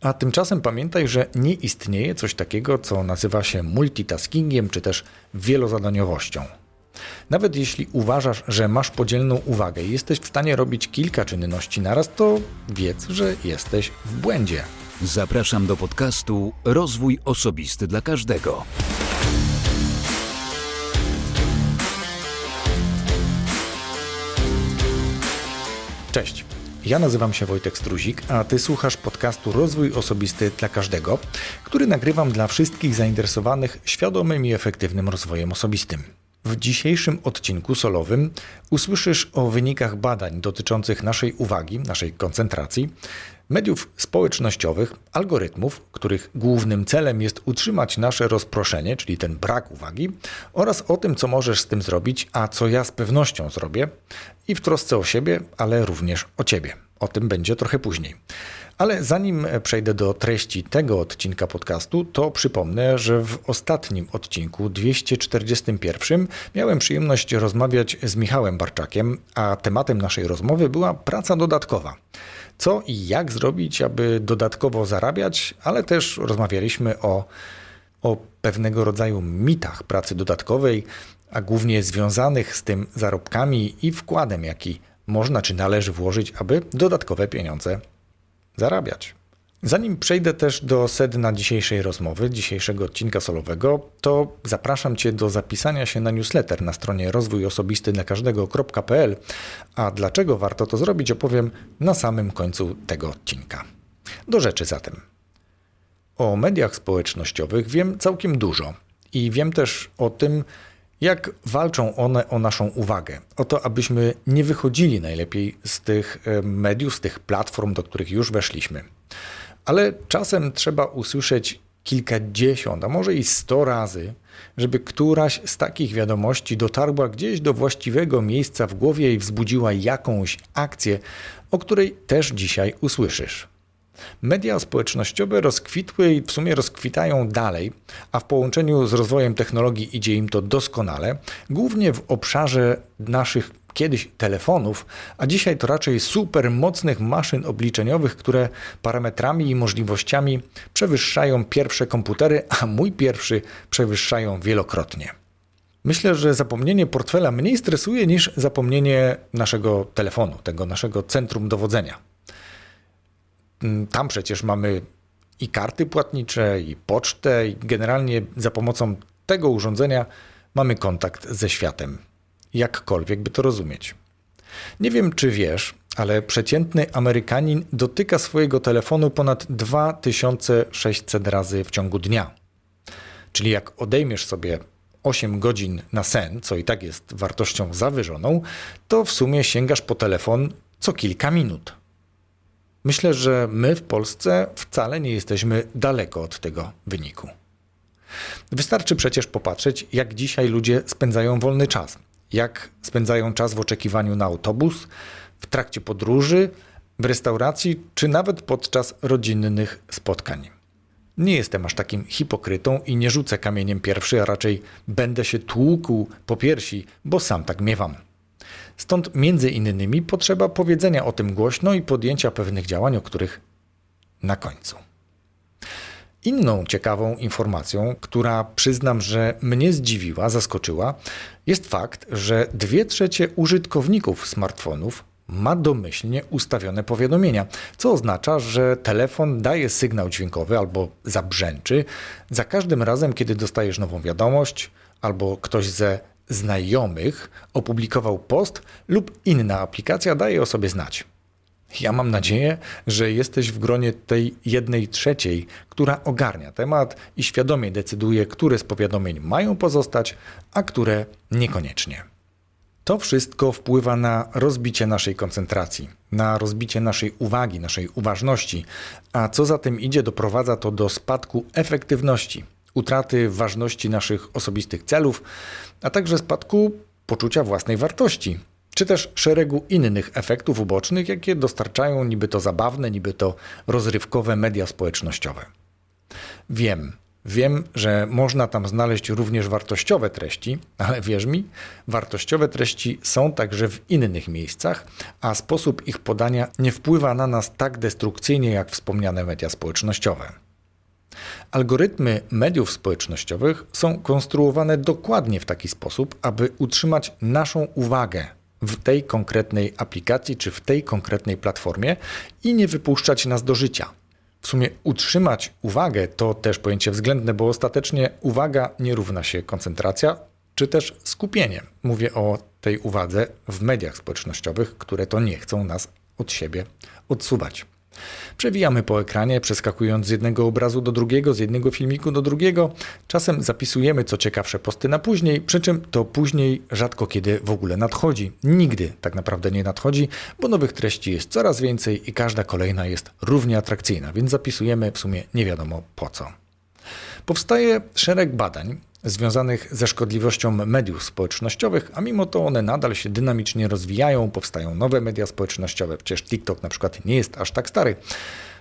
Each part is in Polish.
A tymczasem pamiętaj, że nie istnieje coś takiego, co nazywa się multitaskingiem czy też wielozadaniowością. Nawet jeśli uważasz, że masz podzielną uwagę i jesteś w stanie robić kilka czynności naraz, to wiedz, że jesteś w błędzie. Zapraszam do podcastu Rozwój Osobisty dla Każdego. Cześć. Ja nazywam się Wojtek Struzik, a ty słuchasz podcastu Rozwój Osobisty dla Każdego, który nagrywam dla wszystkich zainteresowanych świadomym i efektywnym rozwojem osobistym. W dzisiejszym odcinku solowym usłyszysz o wynikach badań dotyczących naszej uwagi, naszej koncentracji, mediów społecznościowych, algorytmów, których głównym celem jest utrzymać nasze rozproszenie, czyli ten brak uwagi, oraz o tym, co możesz z tym zrobić, a co ja z pewnością zrobię i w trosce o siebie, ale również o ciebie. O tym będzie trochę później. Ale zanim przejdę do treści tego odcinka podcastu, to przypomnę, że w ostatnim odcinku 241 miałem przyjemność rozmawiać z Michałem Barczakiem, a tematem naszej rozmowy była praca dodatkowa. Co i jak zrobić, aby dodatkowo zarabiać, ale też rozmawialiśmy o, o pewnego rodzaju mitach pracy dodatkowej, a głównie związanych z tym zarobkami i wkładem, jaki można czy należy włożyć, aby dodatkowe pieniądze zarabiać. Zanim przejdę też do sedna dzisiejszej rozmowy, dzisiejszego odcinka solowego, to zapraszam Cię do zapisania się na newsletter na stronie rozwójosobisty dla każdego.pl, a dlaczego warto to zrobić opowiem na samym końcu tego odcinka. Do rzeczy zatem. O mediach społecznościowych wiem całkiem dużo i wiem też o tym, jak walczą one o naszą uwagę, o to, abyśmy nie wychodzili najlepiej z tych e, mediów, z tych platform, do których już weszliśmy. Ale czasem trzeba usłyszeć kilkadziesiąt, a może i sto razy, żeby któraś z takich wiadomości dotarła gdzieś do właściwego miejsca w głowie i wzbudziła jakąś akcję, o której też dzisiaj usłyszysz. Media społecznościowe rozkwitły i w sumie rozkwitają dalej, a w połączeniu z rozwojem technologii idzie im to doskonale, głównie w obszarze naszych kiedyś telefonów, a dzisiaj to raczej super mocnych maszyn obliczeniowych, które parametrami i możliwościami przewyższają pierwsze komputery, a mój pierwszy przewyższają wielokrotnie. Myślę, że zapomnienie portfela mniej stresuje niż zapomnienie naszego telefonu, tego naszego centrum dowodzenia. Mm, tam przecież mamy i karty płatnicze, i pocztę, i generalnie za pomocą tego urządzenia mamy kontakt ze światem. Jakkolwiek by to rozumieć. Nie wiem, czy wiesz, ale przeciętny Amerykanin dotyka swojego telefonu ponad 2600 razy w ciągu dnia. Czyli jak odejmiesz sobie 8 godzin na sen, co i tak jest wartością zawyżoną, to w sumie sięgasz po telefon co kilka minut. Myślę, że my w Polsce wcale nie jesteśmy daleko od tego wyniku. Wystarczy przecież popatrzeć, jak dzisiaj ludzie spędzają wolny czas, jak spędzają czas w oczekiwaniu na autobus, w trakcie podróży, w restauracji czy nawet podczas rodzinnych spotkań. Nie jestem aż takim hipokrytą i nie rzucę kamieniem pierwszy, a raczej będę się tłukł po piersi, bo sam tak miewam. Stąd między innymi potrzeba powiedzenia o tym głośno i podjęcia pewnych działań, o których na końcu. Inną ciekawą informacją, która przyznam, że mnie zdziwiła, zaskoczyła, jest fakt, że dwie trzecie użytkowników smartfonów ma domyślnie ustawione powiadomienia, co oznacza, że telefon daje sygnał dźwiękowy albo zabrzęczy za każdym razem, kiedy dostajesz nową wiadomość albo ktoś ze znajomych opublikował post lub inna aplikacja daje o sobie znać. Ja mam nadzieję, że jesteś w gronie tej jednej trzeciej, która ogarnia temat i świadomie decyduje, które z powiadomień mają pozostać, a które niekoniecznie. To wszystko wpływa na rozbicie naszej koncentracji, na rozbicie naszej uwagi, naszej uważności, a co za tym idzie, doprowadza to do spadku efektywności, utraty ważności naszych osobistych celów, a także spadku poczucia własnej wartości, czy też szeregu innych efektów ubocznych, jakie dostarczają niby to zabawne, niby to rozrywkowe media społecznościowe. Wiem, Wiem, że można tam znaleźć również wartościowe treści, ale wierz mi, wartościowe treści są także w innych miejscach, a sposób ich podania nie wpływa na nas tak destrukcyjnie jak wspomniane media społecznościowe. Algorytmy mediów społecznościowych są konstruowane dokładnie w taki sposób, aby utrzymać naszą uwagę w tej konkretnej aplikacji czy w tej konkretnej platformie i nie wypuszczać nas do życia. W sumie utrzymać uwagę to też pojęcie względne, bo ostatecznie uwaga nie równa się koncentracja czy też skupienie. Mówię o tej uwadze w mediach społecznościowych, które to nie chcą nas od siebie odsuwać. Przewijamy po ekranie, przeskakując z jednego obrazu do drugiego, z jednego filmiku do drugiego. Czasem zapisujemy co ciekawsze posty na później, przy czym to później rzadko kiedy w ogóle nadchodzi. Nigdy tak naprawdę nie nadchodzi, bo nowych treści jest coraz więcej i każda kolejna jest równie atrakcyjna, więc zapisujemy w sumie nie wiadomo po co. Powstaje szereg badań związanych ze szkodliwością mediów społecznościowych, a mimo to one nadal się dynamicznie rozwijają, powstają nowe media społecznościowe. Przecież TikTok na przykład nie jest aż tak stary.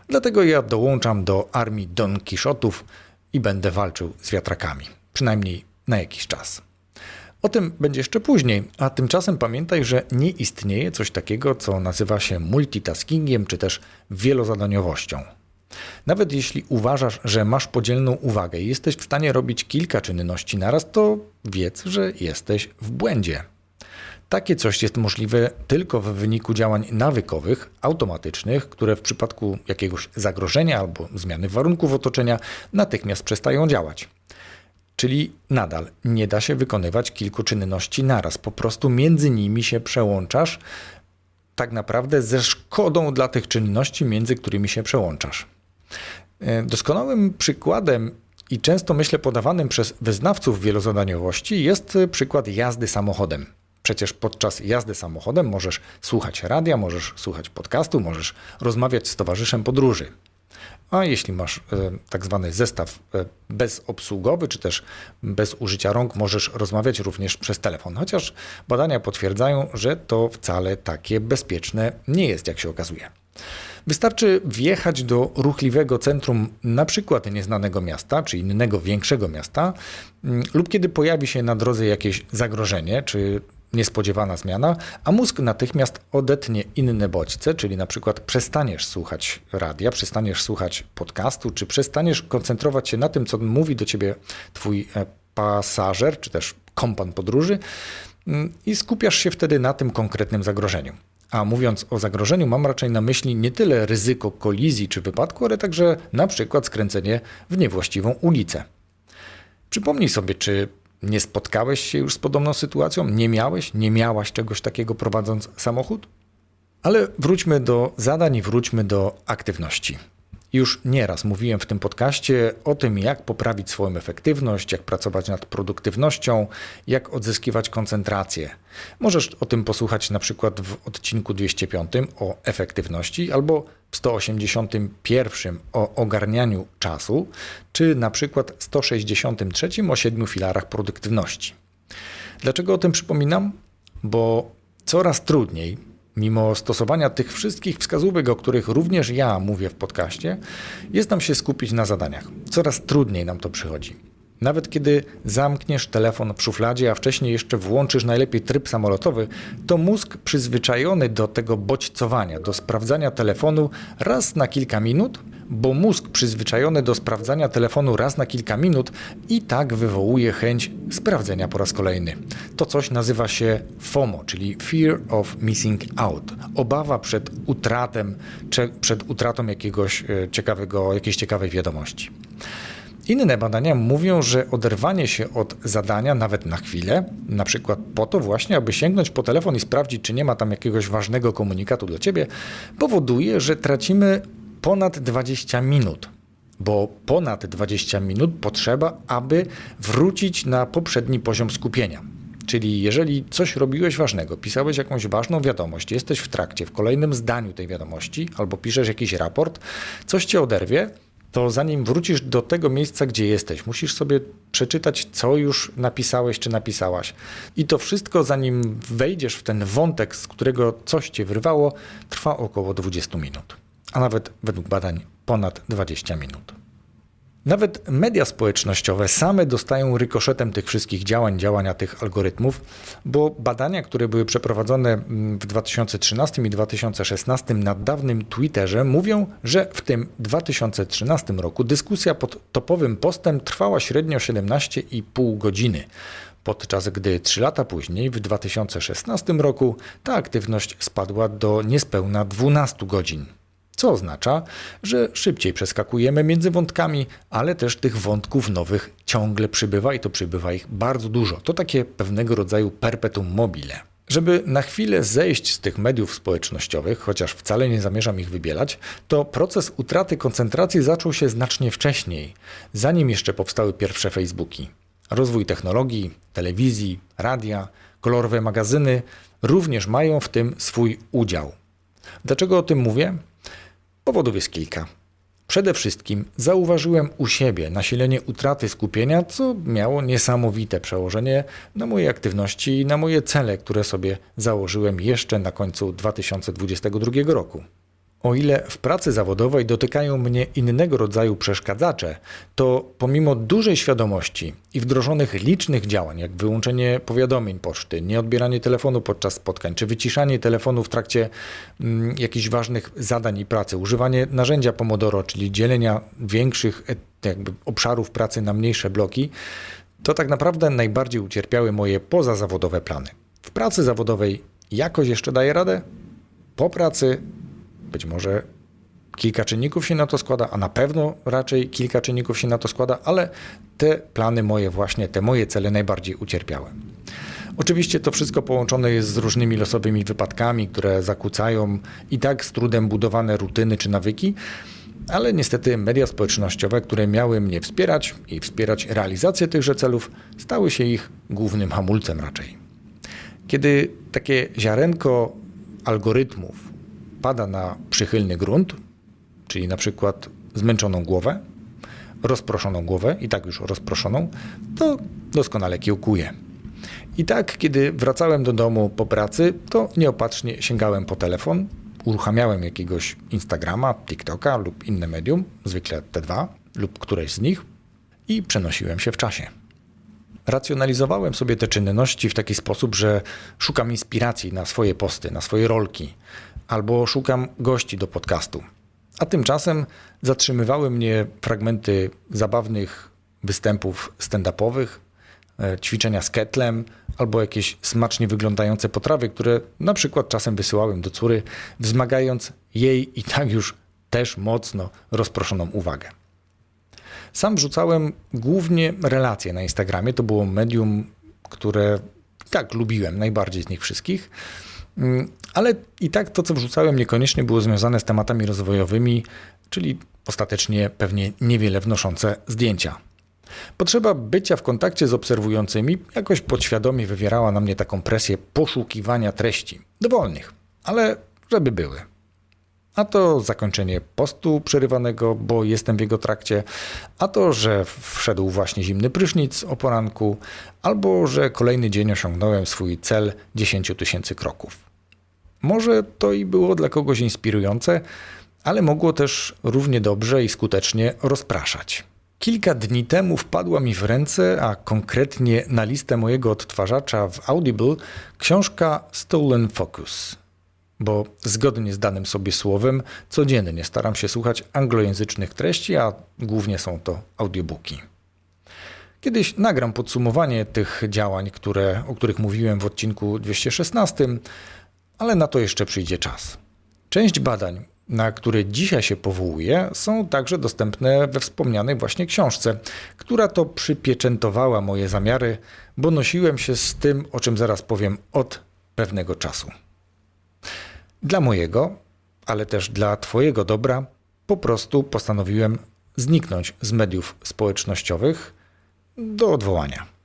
Dlatego ja dołączam do armii Don Kiszotów i będę walczył z wiatrakami. Przynajmniej na jakiś czas. O tym będzie jeszcze później, a tymczasem pamiętaj, że nie istnieje coś takiego, co nazywa się multitaskingiem czy też wielozadaniowością. Nawet jeśli uważasz, że masz podzielną uwagę i jesteś w stanie robić kilka czynności naraz, to wiedz, że jesteś w błędzie. Takie coś jest możliwe tylko w wyniku działań nawykowych, automatycznych, które w przypadku jakiegoś zagrożenia albo zmiany warunków otoczenia natychmiast przestają działać. Czyli nadal nie da się wykonywać kilku czynności naraz, po prostu między nimi się przełączasz, tak naprawdę ze szkodą dla tych czynności, między którymi się przełączasz. E, Doskonałym przykładem i często myślę podawanym przez wyznawców wielozadaniowości jest e, przykład jazdy samochodem. Przecież podczas jazdy samochodem możesz słuchać radia, możesz słuchać podcastu, możesz rozmawiać z towarzyszem podróży. A jeśli masz e, tak zwany zestaw bezobsługowy, czy też bez użycia rąk, możesz rozmawiać również przez telefon. Chociaż badania potwierdzają, że to wcale takie bezpieczne nie jest, jak się okazuje. Wystarczy wjechać do ruchliwego centrum na przykład nieznanego miasta, czy innego większego miasta, mm, lub kiedy pojawi się na drodze jakieś zagrożenie, czy niespodziewana zmiana, a mózg natychmiast odetnie inne bodźce, czyli na przykład przestaniesz słuchać radia, przestaniesz słuchać podcastu, czy przestaniesz koncentrować się na tym, co mówi do ciebie twój e, pasażer, czy też kompan podróży mm, i skupiasz się wtedy na tym konkretnym zagrożeniu. A mówiąc o zagrożeniu, mam raczej na myśli nie tyle ryzyko kolizji czy wypadku, ale także na przykład skręcenie w niewłaściwą ulicę. Przypomnij sobie, czy nie spotkałeś się już z podobną sytuacją? Nie miałeś, nie miałaś czegoś takiego prowadząc samochód? Ale wróćmy do zadań i wróćmy do aktywności. Już nieraz mówiłem w tym podcaście o tym, jak poprawić swoją efektywność, jak pracować nad produktywnością, jak odzyskiwać koncentrację. Możesz o tym posłuchać na przykład w odcinku 205 o efektywności albo w 181 o ogarnianiu czasu, czy na przykład 163 o siedmiu filarach produktywności. Dlaczego o tym przypominam? Bo coraz trudniej mimo stosowania tych wszystkich wskazówek, o których również ja mówię w podcaście, jest nam się skupić na zadaniach. Coraz trudniej nam to przychodzi. Nawet kiedy zamkniesz telefon w szufladzie, a wcześniej jeszcze włączysz najlepiej tryb samolotowy, to mózg przyzwyczajony do tego bodźcowania, do sprawdzania telefonu raz na kilka minut, bo mózg przyzwyczajony do sprawdzania telefonu raz na kilka minut i tak wywołuje chęć sprawdzenia po raz kolejny. To coś nazywa się FOMO, czyli Fear of Missing Out. Obawa przed utratem, przed utratą jakiegoś e, ciekawego, jakiejś ciekawej wiadomości. Inne badania mówią, że oderwanie się od zadania nawet na chwilę, na przykład po to właśnie, aby sięgnąć po telefon i sprawdzić, czy nie ma tam jakiegoś ważnego komunikatu dla ciebie, powoduje, że tracimy ponad 20 minut. Bo ponad 20 minut potrzeba, aby wrócić na poprzedni poziom skupienia. Czyli jeżeli coś robiłeś ważnego, pisałeś jakąś ważną wiadomość, jesteś w trakcie, w kolejnym zdaniu tej wiadomości, albo piszesz jakiś raport, coś cię oderwie, to zanim wrócisz do tego miejsca, gdzie jesteś, musisz sobie przeczytać, co już napisałeś czy napisałaś. I to wszystko, zanim wejdziesz w ten wątek, z którego coś cię wyrwało, trwa około 20 minut, a nawet według badań ponad 20 minut. Nawet media społecznościowe same dostają rykoszetem tych wszystkich działań, działania tych algorytmów, bo badania, które były przeprowadzone mm, w 2013 i 2016 na dawnym Twitterze, mówią, że w tym 2013 roku dyskusja pod topowym postem trwała średnio 17,5 godziny podczas gdy 3 lata później, w 2016 roku, ta aktywność spadła do niespełna 12 godzin. Co oznacza, że szybciej przeskakujemy między wątkami, ale też tych wątków nowych ciągle przybywa i to przybywa ich bardzo dużo. To takie pewnego rodzaju perpetuum mobile. Żeby na chwilę zejść z tych mediów społecznościowych, chociaż wcale nie zamierzam ich wybielać, to proces utraty koncentracji zaczął się znacznie wcześniej, zanim jeszcze powstały pierwsze Facebooki. Rozwój technologii, telewizji, radia, kolorowe magazyny również mają w tym swój udział. Dlaczego o tym mówię? Powodów jest kilka. Przede wszystkim zauważyłem u siebie nasilenie utraty skupienia, co miało niesamowite przełożenie na moje aktywności i na moje cele, które sobie założyłem jeszcze na końcu 2022 roku. O ile w pracy zawodowej dotykają mnie innego rodzaju przeszkadzacze, to pomimo dużej świadomości i wdrożonych licznych działań, jak wyłączenie powiadomień poczty, nieodbieranie telefonu podczas spotkań, czy wyciszanie telefonu w trakcie mm, jakichś ważnych zadań i pracy, używanie narzędzia Pomodoro, czyli dzielenia większych e, jakby obszarów pracy na mniejsze bloki, to tak naprawdę najbardziej ucierpiały moje pozazawodowe plany. W pracy zawodowej jakoś jeszcze daję radę, po pracy być może kilka czynników się na to składa, a na pewno raczej kilka czynników się na to składa, ale te plany moje, właśnie te moje cele najbardziej ucierpiały. Oczywiście to wszystko połączone jest z różnymi losowymi wypadkami, które zakłócają i tak z trudem budowane rutyny czy nawyki, ale niestety media społecznościowe, które miały mnie wspierać i wspierać realizację tychże celów, stały się ich głównym hamulcem raczej. Kiedy takie ziarenko algorytmów pada na przychylny grunt, czyli na przykład zmęczoną głowę, rozproszoną głowę, i tak już rozproszoną, to doskonale kiełkuje. I tak, kiedy wracałem do domu po pracy, to nieopatrznie sięgałem po telefon, uruchamiałem jakiegoś Instagrama, TikToka lub inne medium, zwykle te dwa lub któreś z nich, i przenosiłem się w czasie. Racjonalizowałem sobie te czynności w taki sposób, że szukam inspiracji na swoje posty, na swoje rolki, albo szukam gości do podcastu. A tymczasem zatrzymywały mnie fragmenty zabawnych występów stand-upowych, e, ćwiczenia z ketlem albo jakieś smacznie wyglądające potrawy, które na przykład czasem wysyłałem do córy, wzmagając jej i tak już też mocno rozproszoną uwagę. Sam wrzucałem głównie relacje na Instagramie. To było medium, które tak lubiłem najbardziej z nich wszystkich. Mm, Ale i tak to, co wrzucałem, niekoniecznie było związane z tematami rozwojowymi, czyli ostatecznie pewnie niewiele wnoszące zdjęcia. Potrzeba bycia w kontakcie z obserwującymi jakoś podświadomie wywierała na mnie taką presję poszukiwania treści. Dowolnych, ale żeby były. A to zakończenie postu przerywanego, bo jestem w jego trakcie, a to, że wszedł właśnie zimny prysznic o poranku, albo że kolejny dzień osiągnąłem swój cel 10 tysięcy kroków. Może to i było dla kogoś inspirujące, ale mogło też równie dobrze i skutecznie rozpraszać. Kilka dni temu wpadła mi w ręce, a konkretnie na listę mojego odtwarzacza w Audible, książka Stolen Focus. Bo zgodnie z danym sobie słowem, codziennie staram się słuchać anglojęzycznych treści, a głównie są to audiobooki. Kiedyś nagram podsumowanie tych działań, które, o których mówiłem w odcinku 216, ale na to jeszcze przyjdzie czas. Część badań, na które dzisiaj się powołuję, są także dostępne we wspomnianej właśnie książce, która to przypieczętowała moje zamiary, bo nosiłem się z tym, o czym zaraz powiem, od pewnego czasu. Dla mojego, ale też dla Twojego dobra, po prostu postanowiłem zniknąć z mediów społecznościowych do odwołania.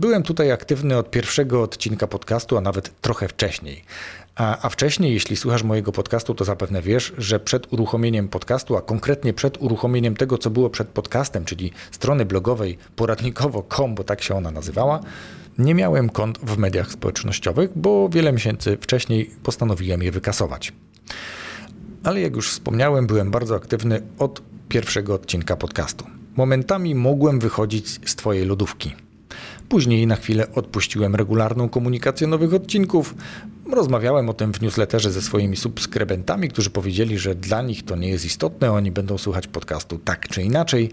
Byłem tutaj aktywny od pierwszego odcinka podcastu, a nawet trochę wcześniej. A, a wcześniej, jeśli słuchasz mojego podcastu, to zapewne wiesz, że przed uruchomieniem podcastu, a konkretnie przed uruchomieniem tego, co było przed podcastem, czyli strony blogowej poradnikowo.com, bo tak się ona nazywała, nie miałem kont w mediach społecznościowych, bo wiele miesięcy wcześniej postanowiłem je wykasować. Ale jak już wspomniałem, byłem bardzo aktywny od pierwszego odcinka podcastu. Momentami mogłem wychodzić z Twojej lodówki. Później na chwilę odpuściłem regularną komunikację nowych odcinków. Rozmawiałem o tym w newsletterze ze swoimi subskrybentami, którzy powiedzieli, że dla nich to nie jest istotne, oni będą słuchać podcastu tak czy inaczej.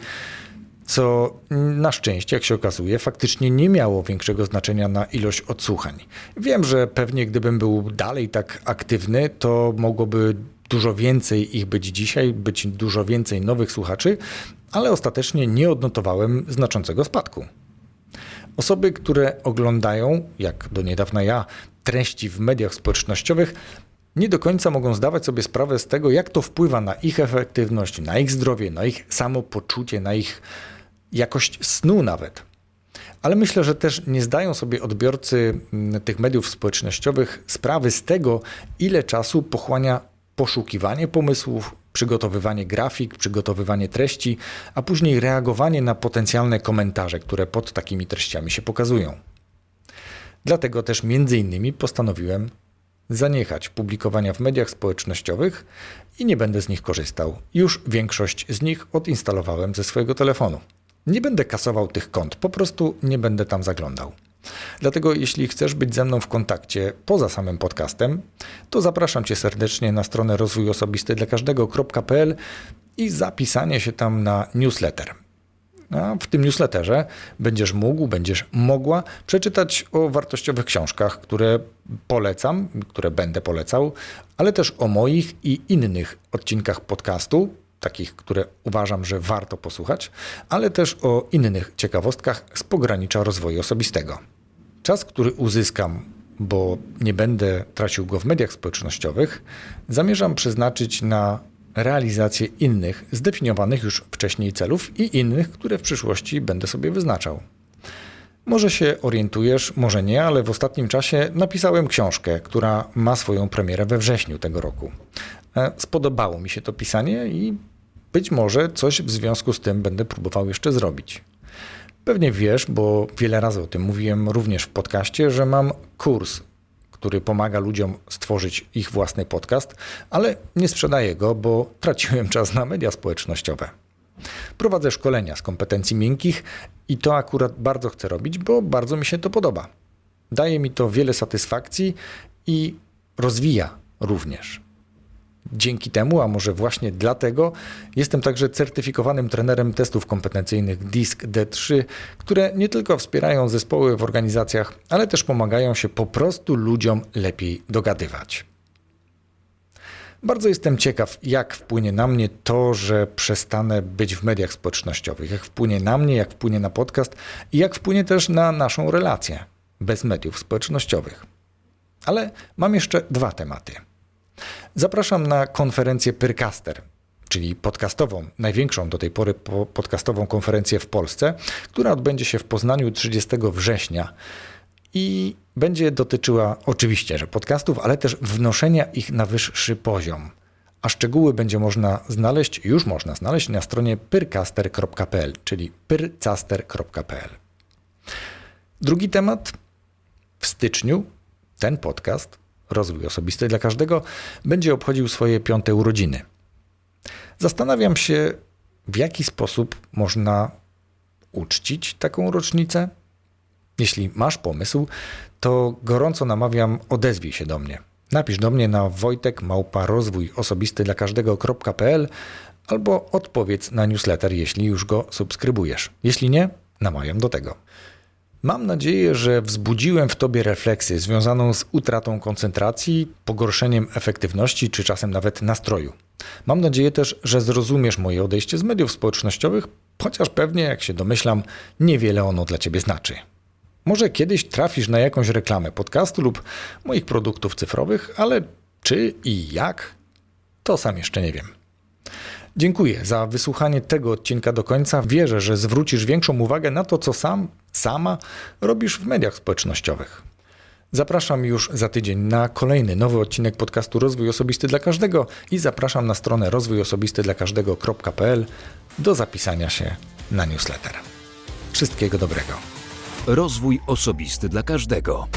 Co na szczęście, jak się okazuje, faktycznie nie miało większego znaczenia na ilość odsłuchań. Wiem, że pewnie gdybym był dalej tak aktywny, to mogłoby dużo więcej ich być dzisiaj, być dużo więcej nowych słuchaczy, ale ostatecznie nie odnotowałem znaczącego spadku. Osoby, które oglądają, jak do niedawna ja, treści w mediach społecznościowych, nie do końca mogą zdawać sobie sprawę z tego, jak to wpływa na ich efektywność, na ich zdrowie, na ich samopoczucie, na ich jakość snu nawet. Ale myślę, że też nie zdają sobie odbiorcy mm, tych mediów społecznościowych sprawy z tego, ile czasu pochłania poszukiwanie pomysłów, przygotowywanie grafik, przygotowywanie treści, a później reagowanie na potencjalne komentarze, które pod takimi treściami się pokazują. Dlatego też między innymi postanowiłem zaniechać publikowania w mediach społecznościowych i nie będę z nich korzystał. Już większość z nich odinstalowałem ze swojego telefonu. Nie będę kasował tych kont, po prostu nie będę tam zaglądał. Dlatego jeśli chcesz być ze mną w kontakcie poza samym podcastem, to zapraszam Cię serdecznie na stronę rozwój osobisty dla każdego.pl i zapisanie się tam na newsletter. A w tym newsletterze będziesz mógł, będziesz mogła przeczytać o wartościowych książkach, które polecam, które będę polecał, ale też o moich i innych odcinkach podcastu, takich, które uważam, że warto posłuchać, ale też o innych ciekawostkach z pogranicza rozwoju osobistego. Czas, który uzyskam, bo nie będę tracił go w mediach społecznościowych, zamierzam przeznaczyć na realizację innych, zdefiniowanych już wcześniej celów i innych, które w przyszłości będę sobie wyznaczał. Może się orientujesz, może nie, ale w ostatnim czasie napisałem książkę, która ma swoją premierę we wrześniu tego roku. E, Spodobało mi się to pisanie i być może coś w związku z tym będę próbował jeszcze zrobić. Pewnie wiesz, bo wiele razy o tym mówiłem również w podcaście, że mam kurs, który pomaga ludziom stworzyć ich własny podcast, ale nie sprzedaję go, bo traciłem czas na media społecznościowe. Prowadzę szkolenia z kompetencji miękkich i to akurat bardzo chcę robić, bo bardzo mi się to podoba. Daje mi to wiele satysfakcji i rozwija również. Dzięki temu, a może właśnie dlatego, jestem także certyfikowanym trenerem testów kompetencyjnych DISC D3, które nie tylko wspierają zespoły w organizacjach, ale też pomagają się po prostu ludziom lepiej dogadywać. Bardzo jestem ciekaw, jak wpłynie na mnie to, że przestanę być w mediach społecznościowych, jak wpłynie na mnie, jak wpłynie na podcast i jak wpłynie też na naszą relację bez mediów społecznościowych. Ale mam jeszcze dwa tematy. Zapraszam na konferencję Pyrcaster, czyli podcastową, największą do tej pory po- podcastową konferencję w Polsce, która odbędzie się w Poznaniu 30 września i będzie dotyczyła oczywiście, że podcastów, ale też wnoszenia ich na wyższy poziom. A szczegóły będzie można znaleźć, już można znaleźć na stronie pyrcaster.pl, czyli pyrcaster.pl. Drugi temat. W styczniu ten podcast, Rozwój Osobisty dla Każdego, będzie obchodził swoje piąte urodziny. Zastanawiam się, w jaki sposób można uczcić taką rocznicę. Jeśli masz pomysł, to gorąco namawiam, odezwij się do mnie. Napisz do mnie na wojtek małpa rozwój osobisty dla każdego.pl albo odpowiedz na newsletter, jeśli już go subskrybujesz. Jeśli nie, namawiam do tego. Mam nadzieję, że wzbudziłem w tobie refleksję związaną z utratą koncentracji, pogorszeniem efektywności czy czasem nawet nastroju. Mam nadzieję też, że zrozumiesz moje odejście z mediów społecznościowych, chociaż pewnie, jak się domyślam, niewiele ono dla ciebie znaczy. Może kiedyś trafisz na jakąś reklamę podcastu lub moich produktów cyfrowych, ale czy i jak, to sam jeszcze nie wiem. Dziękuję za wysłuchanie tego odcinka do końca. Wierzę, że zwrócisz większą uwagę na to, co sam, sama robisz w mediach społecznościowych. Zapraszam już za tydzień na kolejny nowy odcinek podcastu Rozwój Osobisty dla Każdego i zapraszam na stronę rozwójosobisty dla każdego.pl do zapisania się na newsletter. Wszystkiego dobrego. Rozwój osobisty dla każdego.